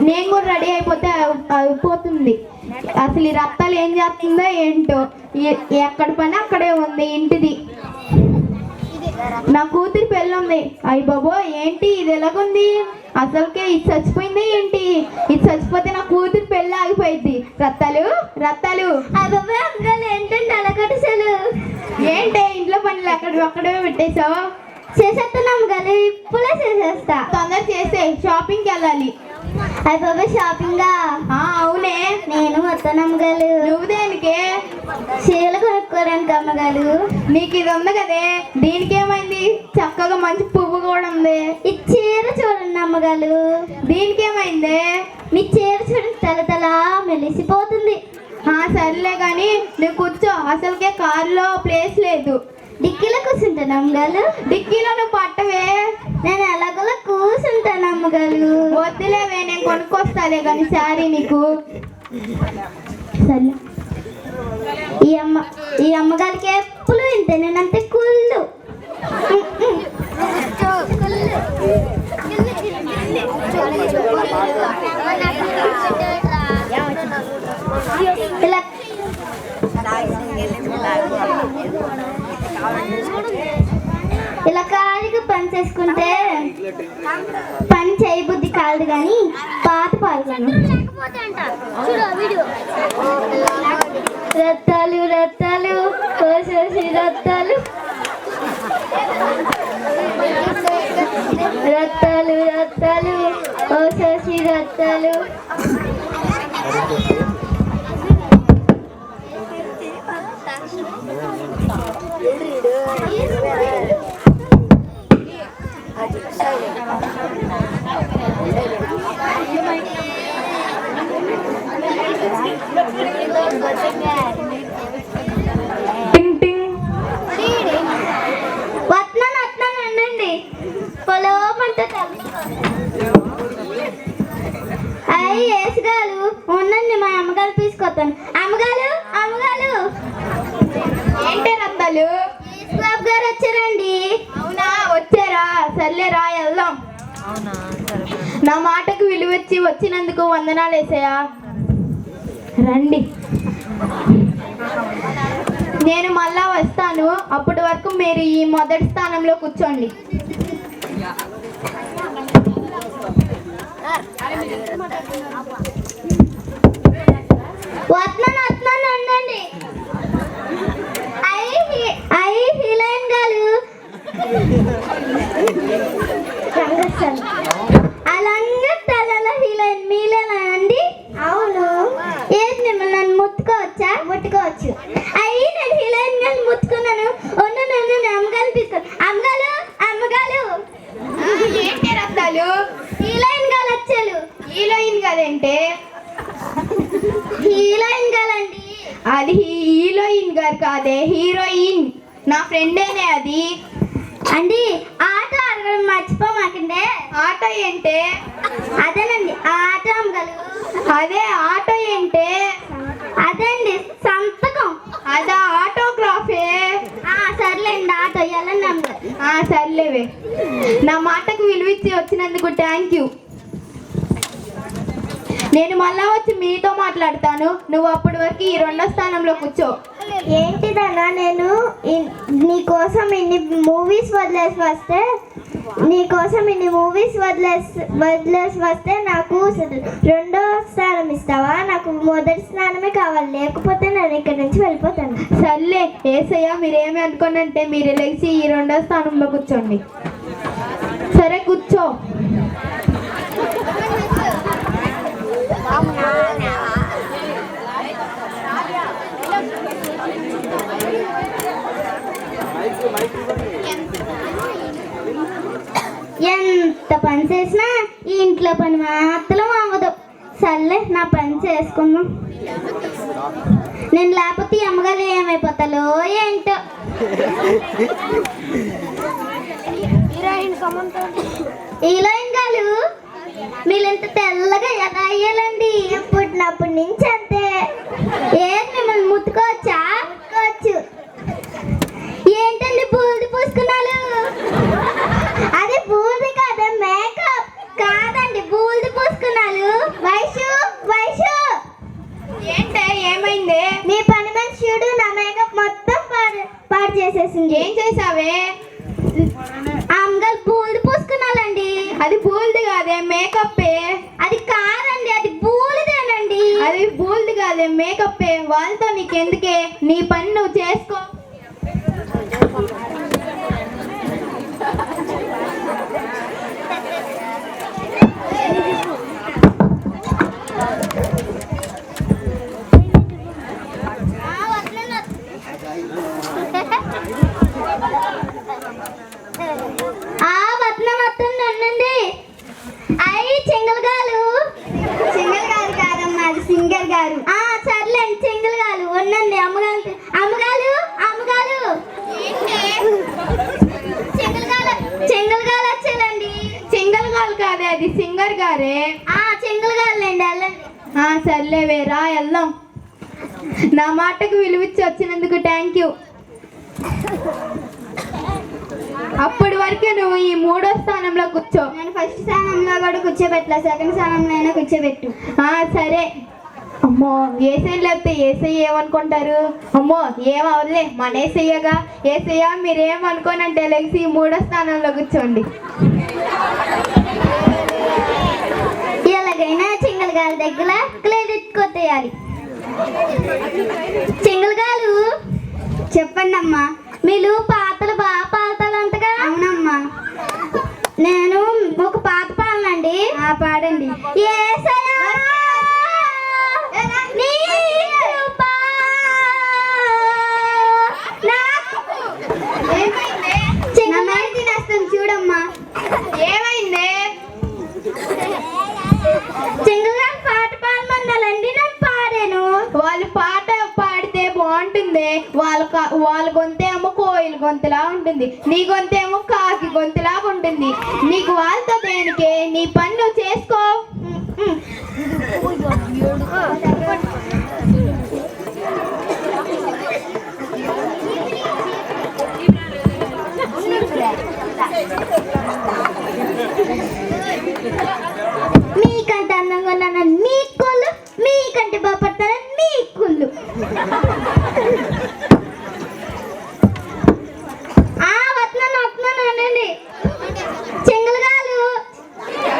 నేను కూడా రెడీ అయిపోతే అయి- అయిపోతుంది. అసలు ఈ రక్తాలు ఏం చేస్తుందో ఏంటో ఎక్కడ పని అక్కడే ఉంది ఇంటిది. నా కూతురి పెళ్ళి ఉంది. అయ్యి బాబో ఏంటి ఇది ఎలాగుంది? అసలుకే ఇది చచ్చిపోయింది ఏంటి? ఇది చచ్చిపోతే నా కూతురి పెళ్ళి ఆగిపోయింది రత్తాలు రత్తాలు. ఏంటంటే అలకటసలు ఏంటి ఇంట్లో పనులు ఎక్కడ అక్కడే పెట్టేశావు? చేసేస్తున్నాం కదా ఇప్పుడే చేసేస్తా. తొందర చేసే షాపింగ్కి వెళ్ళాలి. అయిపోయి షాపింగ్ అవునే. నేను వస్తాను అమ్మగారు నువ్వు దేనికే? చీరలు కొనుక్కోడానికి అమ్మగారు నీకు ఇది ఉంది కదే. దీనికి ఏమైంది? చక్కగా మంచి పువ్వు కూడా ఉంది. ఈ చీర చూడండి అమ్మగారు దీనికి ఏమైంది? మీ చీర చూడండి తల తల మెలిసిపోతుంది. ఆ సర్లే కానీ నువ్వు కూర్చో. అసలుకే కారులో ప్లేస్ లేదు. డిక్కీలో కూర్చుంటాను అమ్మగారు. డిక్కీలో నువ్వు పట్టవే. నేను ఎలాగోలా కూర్చుంటాను అమ్మగారు. వద్దులేవే నేను కొనుక్కొస్తాలే కానీ శారీ నీకు. సరే ఈ అమ్మ ఈ అమ్మగారికి ఎప్పుడు ఇంతే? నేనంతే కుళ్ళు. ఇలా ఖాళీగా పని చేసుకుంటే పని చేయబుద్ధి కాదు కానీ పాత పాల్గొను రత్తాలు రత్తాలు కోసేసి రత్తాలు. రత్తాలు రత్తాలు కోసేసి రత్తాలు టింగ్ టింగ్ వస్తున్నాను వస్తున్నాను ఉండండి పొలోమంటే అయ్యి వేసుగాలు ఉండండి మా అమ్మగారు తీసుకొస్తాను. అమ్మగారు అమ్మగారు. ఏంటే బాబు గారు వచ్చారండి. అవునా? వచ్చారా? సర్లే రా వెళ్దాం నా మాటకు విలువచ్చి వచ్చినందుకు వందనాలు వేసాయా రండి. నేను మళ్ళా వస్తాను. అప్పటి వరకు మీరు ఈ మొదటి స్థానంలో కూర్చోండి. వస్తున్నాను వస్తున్నాను ఉండండి అయ్యి హీ- అయ్యి హీరోయిన్ గారు. అలాగే తలలో హీరోయిన్ మీలేనా అండి? అవును. ఏంటి మిమ్మల్ని నన్ను ముట్టుకోవచ్చా? ముట్టుకోవచ్చు. అయ్యి నేను హీరోయిన్ గారిని ముట్టుకున్నాను. ఉన్న నన్ను అమ్మగారు తీసుకో అమ్మగారు అమ్మగారు. ఏంటి గారు వచ్చారు. హీరోయిన్ కదంటే హీరోయిన్ గారండి అది హీరోయిన్ గారు కాదే హీరోయిన్. నా ఫ్రెండేనే అది. అండి ఆట అడగడం మర్చిపోమాకండే. ఆట ఏంటే? అదేనండి ఆట అమ్మగలు అదే ఆటో ఏంటే? అదండి సంతకం. అదా ఆటోగ్రాఫే? ఆ సర్లేండి ఆట వెళ్ళండి అమ్మగారు. ఆ సర్లేవే. నా మాటకు విలువిచ్చి వచ్చినందుకు థ్యాంక్ యూ నేను మళ్ళా వచ్చి మీతో మాట్లాడతాను. నువ్వు అప్పటి వరకు ఈ రెండో స్థానంలో కూర్చో. ఏంటిదన్నా నేను ఇన్- నీకోసం ఇన్ని మూవీస్ వదిలేసి వస్తే నీకోసం ఇన్ని మూవీస్ వదిలేసి వదిలేసి వస్తే నాకు రెండో స్థానం ఇస్తావా? నాకు మొదటి స్థానమే కావాలి. లేకపోతే నేను ఇక్కడ నుంచి వెళ్ళిపోతాను. సర్లే ఏసయ్య మీరేమి అనుకోనంటే మీరు లేచి ఈ రెండో స్థానంలో కూర్చోండి. సరే కూర్చో. ఎంత పని చేసినా ఈ ఇంట్లో పని మాత్రం అవ్వదు సర్లే నా పని చేసుకుందాం. నేను లేకపోతే అమ్మగారు ఏమైపోతాలో ఏంటో. హీరోయిన్ గారు మీరింత తెల్లగా ఎలా అయ్యాలండి పుట్టినప్పటి నుంచి అంతే. ఏం మిమ్మల్ని ముట్టుకోవచ్చా? ముట్టుకోవచ్చు. ఏంటండి బూది పూసుకున్నాను అది బూది కాదు? మేకప్. కాదండి బూది పూసుకున్నాను వైషు వైషు. ఏంటే ఏమైంది? మీ పని మనిషిడు నా మేకప్ మొత్తం పాడు పాడు చేసేసింది. ఏం చేసావే? కాదే మేకప్పే. అది కాదండి అది పూలదేనండి అది బూల్ది కాదే మేకప్పే. వాళ్ళతో నీకెందుకే? నీ పని నువ్వు చేసుకో ఆ వత్నం వత్తం ఉండండి అయ్యి చెంగల్గాలు సింగల్ గారు కాదమ్మా అది సింగర్ గారు ఆ సర్లేండి చెంగల్ గారు ఉండండి అమ్మగారు అమ్మగారు అమ్మగారు చెంగల్గాలు చెంగల్గాలు వచ్చేదండి సింగల్ గారు కాదే అది సింగర్ గారే. ఆ చెంగల్గారులేండి వెళ్ళండి. ఆ సర్లేవే రా వెళ్దాం. నా మాటకు విలువిచ్చి వచ్చినందుకు థ్యాంక్ యూ అప్పటి వరకే నువ్వు ఈ మూడో స్థానంలో కూర్చో. నేను ఫస్ట్ స్థానంలో కూడా కూర్చోబెట్టలే సెకండ్ స్థానంలో అయినా కూర్చోబెట్టు. ఆ సరే. అమ్మో ఏసై లేకపోతే ఏసై ఏమనుకుంటారు? అమ్మో ఏమవలే మన ఏసయ్యగా. ఏసయ్య మీరేమనుకోనంటే లెగ్సి ఈ మూడో స్థానంలో కూర్చోండి. ఎలాగైనా చింగల్ గారి దగ్గర క్రెడిట్ కొట్టేయాలి చింగల్ గారు చెప్పండి అమ్మా మీరు పాటలు బాగా పాడతారంటగా? అవునమ్మా. నేను ఒక పాట పాడనండి. పాడండి. యేసయ్యా, నీ కృప నాకు- చింగల్ గారు తినేస్తాను చూడమ్మా ఏమైంది చింగల్ గారు పాట పాడమన్నారండి నేను పాడాను వాళ్ళు పాట పాడితే బాగుంటుంది వాళ్ళ క- వాళ్ళ గొంతేమో కోయిల గొంతులా ఉంటుంది. నీ గొంతేమో కాకి గొంతులా ఉంటుంది. నీకు వాళ్ళతో దేనికి నీ పని నువ్వు చేసుకో మీకంటే అందంగా ఉన్నాను మీ కుళ్ళు మీకంటే బాపడతానని మీ కుళ్ళు ఆ వస్తున్నాను వస్తున్నాను అనండి చెంగలగాలు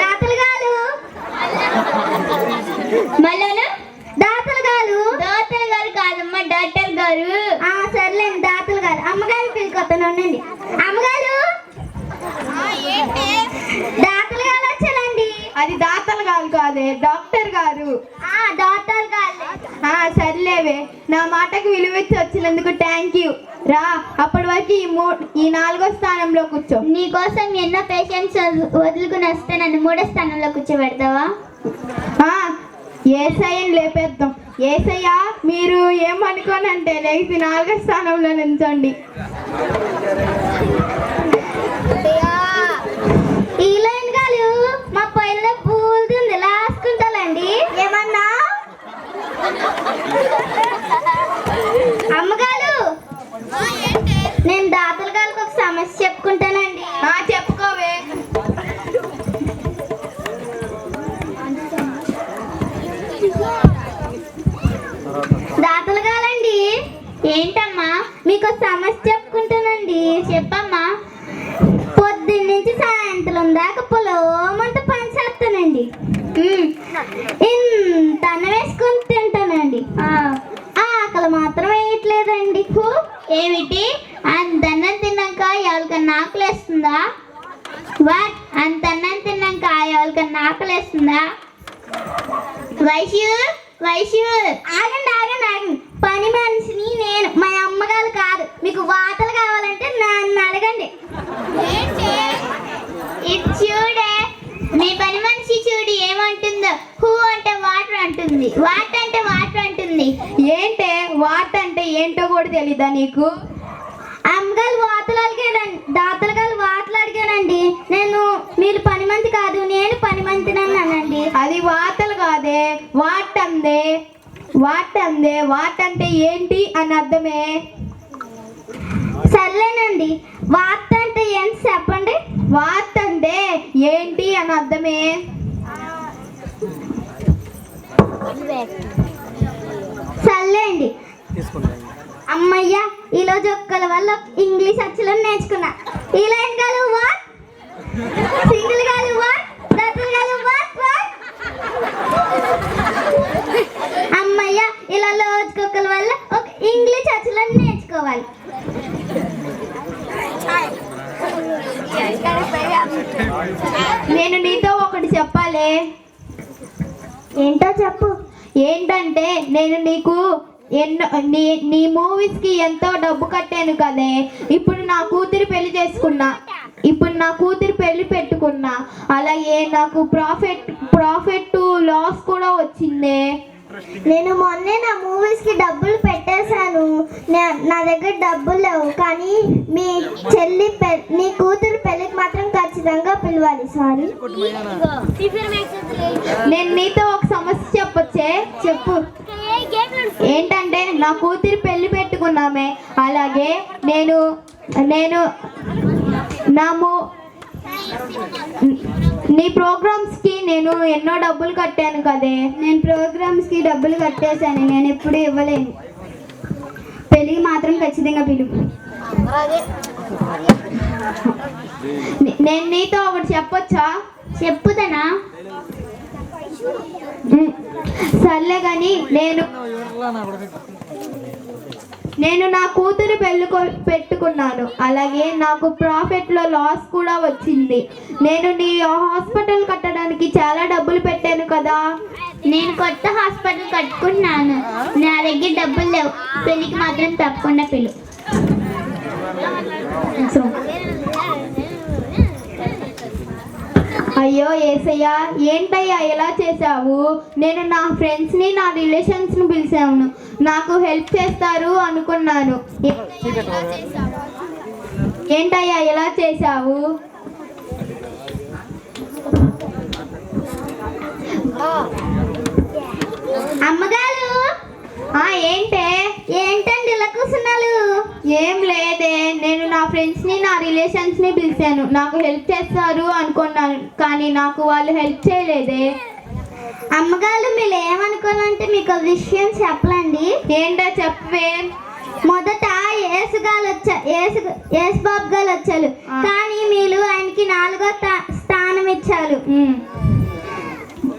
దాతలుగాలు మళ్ళాను దాతలుగాలు దాతలు గారు కాదమ్మా డాక్టర్ గారు. ఆ సర్లేండి దాతలు గారు. అమ్మగారు పిలుకొస్తాను ఉండండి. అమ్మగారు. దాతలు గారు వచ్చానండి అది దాతలు కాదు కాదే డాక్టర్ గారు. ఆ డాక్టర్ గారు. ఆ సర్లేవే. నా మాటకు విలువిచ్చి వచ్చినందుకు థ్యాంక్ యూ రా అప్పటి వరకు ఈ మూ ఈ నాలుగో స్థానంలో కూర్చో. నీకోసం ఎన్నో పేషెంట్స్ వదులుకుని వస్తే నన్ను మూడో స్థానంలో కూర్చోబెడతావా? ఆ, ఏసయ్యని లేపేద్దాం. ఏసయ్య మీరు ఏమనుకోనంటే లేచి నాలుగో స్థానంలో నించండి ఈ లైన్ గాలు మా పైన పూలుతుంది లాసుకుంటానండి ఏమన్నా? అమ్మగారు నేను దాతల గారికి ఒక సమస్య చెప్పుకుంటానండి. మీకు సమస్య చెప్పుకుంటానండి. చెప్పమ్మా. పొద్దున్న నుంచి సాయంత్రం దాకా పొలమంత పని చేస్తానండి. ఇంత అన్నం వేసుకొని తింటానండి. ఆకలి మాత్రం వేయట్లేదండి. ఏమిటి? అంత అన్నం తిన్నాక ఎవరికన్నా ఆకలేస్తుందా వాట్? అంత అన్నం తిన్నాక ఎవరికన్నా ఆకలేస్తుందా వైశ్యు వైశ్యు ఆగండి ఆగండి. పని మనిషిని నేను మా అమ్మగారు కాదు. మీకు వాతలు కావాలంటే నన్ను అడగండి. ఇది చూడే మీ పని మనిషి చూడు ఏమంటుందో. హూ అంటే వాటర్ అంటుంది. వాటర్ అంటే వాటర్ అంటుంది. ఏంటే? వాట్ అంటే ఏంటో కూడా తెలీదా నీకు? అమ్మగారు వాతలు అడిగానండి దాతలు గారు వాతలు అడిగానండి నేను మీరు పని మంది కాదు నేను పని అన్నానండి. అది వాతలు కాదే వాట్ అందే? వాట్ అందే వాట్ అంటే ఏంటి అని అర్థమే? సర్లేనండి. వార్త అంటే ఏంటి చెప్పండి? వాట్ అంటే ఏంటి అని అర్థమే? సర్లేండి. అమ్మయ్య ఈ రోజు వల్ల ఇంగ్లీష్ అచ్చులను నేర్చుకున్నా. ఇలా ఏం కాదు వాట్ సింగిల్ కాదు వాట్ డబుల్ కాదు వాట్ వాట్ అమ్మయ్య ఇలా లోచుకోకల వల్ల ఒక ఇంగ్లీష్ అచ్చులను నేర్చుకోవాలి. నేను నీతో ఒకటి చెప్పాలి. ఏంటో చెప్పు. ఏంటంటే నేను నీకు ఎన్నో నీ నీ మూవీస్కి ఎంతో డబ్బు కట్టాను కదే. ఇప్పుడు నా కూతురు పెళ్ళి చేసుకున్నా. ఇప్పుడు నా కూతురు పెళ్ళి పెట్టుకున్నా. అలాగే నాకు ప్రాఫిట్ ప్రాఫిట్ లాస్ కూడా వచ్చిందే. నేను మొన్నే నా మూవీస్కి డబ్బులు పెట్టేశాను. నే- నా దగ్గర డబ్బులు లేవు. కానీ మీ చెల్లి పె- నీ కూతురు పెళ్ళికి మాత్రం ఖచ్చితంగా పిలవాలి సారీ. నేను నీతో ఒక సమస్య చెప్పొచ్చే? చెప్పు. ఏంటంటే నా కూతురు పెళ్ళి పెట్టుకున్నామే. అలాగే నేను నేను నా మూ నీ ప్రోగ్రామ్స్కి నేను ఎన్నో డబ్బులు కట్టాను కదే. నేను ప్రోగ్రామ్స్కి డబ్బులు కట్టేశాను నేను ఎప్పుడు ఇవ్వలేను. పెళ్ళికి మాత్రం ఖచ్చితంగా పిలువు నే- నేను నీతో ఒకటి చెప్పొచ్చా? చెప్పుదనా సర్లే కానీ నేను నేను నా కూతురు పెళ్ళి కొ- పెట్టుకున్నాను. అలాగే నాకు ప్రాఫిట్లో లాస్ కూడా వచ్చింది. నేను నీ హాస్పిటల్ కట్టడానికి చాలా డబ్బులు పెట్టాను కదా. నేను కొత్త హాస్పిటల్ కట్టుకుంటున్నాను. నా దగ్గర డబ్బులు లేవు. పెళ్ళికి మాత్రం తప్పకుండా పిలువు సో. అయ్యో ఏసయ్యా ఏంటయ్యా ఎలా చేసావు నేను నా ఫ్రెండ్స్ని నా రిలేషన్స్ని పిలిచాను నాకు హెల్ప్ చేస్తారు అనుకున్నాను. ఏంటయ్యా ఎలా చేశావు? అమ్మగారు! ఏంటే? ఏంటండి ఇలా కూర్చున్నారు? ఏం లేదే నేను నా ఫ్రెండ్స్ని నా రిలేషన్స్ని పిలిచాను. నాకు హెల్ప్ చేస్తారు అనుకున్నాను కానీ నాకు వాళ్ళు హెల్ప్ చేయలేదే. అమ్మగారు మీరు ఏమనుకోవాలంటే మీకు విషయం చెప్పలండి. ఏంటో చెప్పవే. మొదట ఏసుగాలు వచ్చా ఏసు ఏసుబాబు గారు వచ్చారు. కానీ మీరు ఆయనకి నాలుగో స్థా- స్థానం ఇచ్చారు.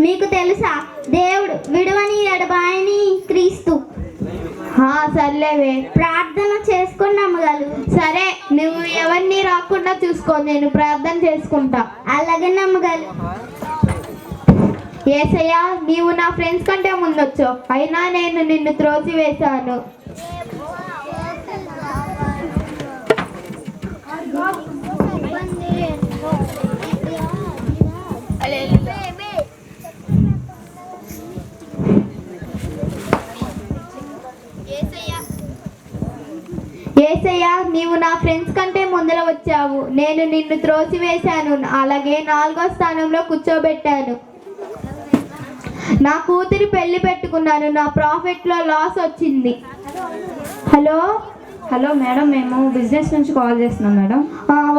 మీకు తెలుసా? దేవుడు విడువని ఎడబాయని క్రీస్తు. సర్లేవే. ప్రార్థన చేసుకోండి అమ్మగారు. సరే నువ్వు ఎవరిని రాకుండా చూసుకో నేను ప్రార్థన చేసుకుంటా. అలాగే అమ్మగారు? ఏసయ్యా నీవు నా ఫ్రెండ్స్ కంటే ముందొచ్చు. అయినా నేను నిన్ను త్రోసి వేశాను ఏసయ్యా నీవు నా ఫ్రెండ్స్ కంటే ముందర వచ్చావు. నేను నిన్ను త్రోసివేశాను. అలాగే నాలుగో స్థానంలో కూర్చోబెట్టాను. నా కూతురి పెళ్ళి పెట్టుకున్నాను నా ప్రాఫిట్లో లాస్ వచ్చింది. హలో? హలో మేడం మేము బిజినెస్ నుంచి కాల్ చేస్తున్నాం మేడం.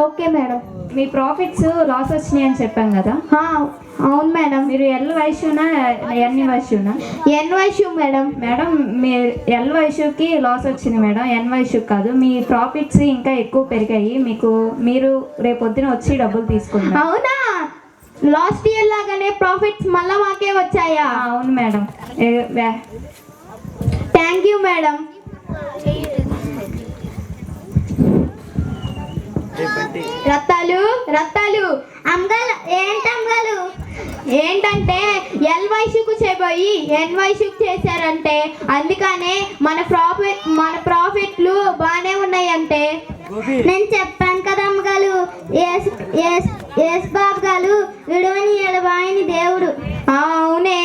Okay madam. మీ ప్రాఫిట్స్ లాస్ వచ్చినాయి అని చెప్పాం కదా? అవును మేడం. మీరు ఎల్ వైశ్యునా ఎన్ని వైశ్యునా ఎన్వైషు మేడం. మేడం మీ ఎల్ వైశ్యుకి లాస్ వచ్చింది మేడం ఎన్ వైశ్యుకి కాదు. మీ ప్రాఫిట్స్ ఇంకా ఎక్కువ పెరిగాయి. మీకు మీరు రేపొద్దున వచ్చి డబ్బులు తీసుకున్నారు అవునా? లాస్ట్ ఇయర్ లాగానే ప్రాఫిట్స్ మళ్ళా మాకే వచ్చాయా? అవును madam. Thank you madam Rattalu Rattalu. ఏంటి అమ్మగారు ఏంటంటే ఎల్ వైశ్యుకు చేయబోయి ఎన్ వైశ్యుకు చేశారంటే అందుకనే మన ప్రాఫిట్ మన ప్రాఫిట్లు బాగానే ఉన్నాయంటే. నేను చెప్పాను కదా అమ్మగారు ఏసు బాబు గారు విడువని ఎడబాయని దేవుడు. అవునే.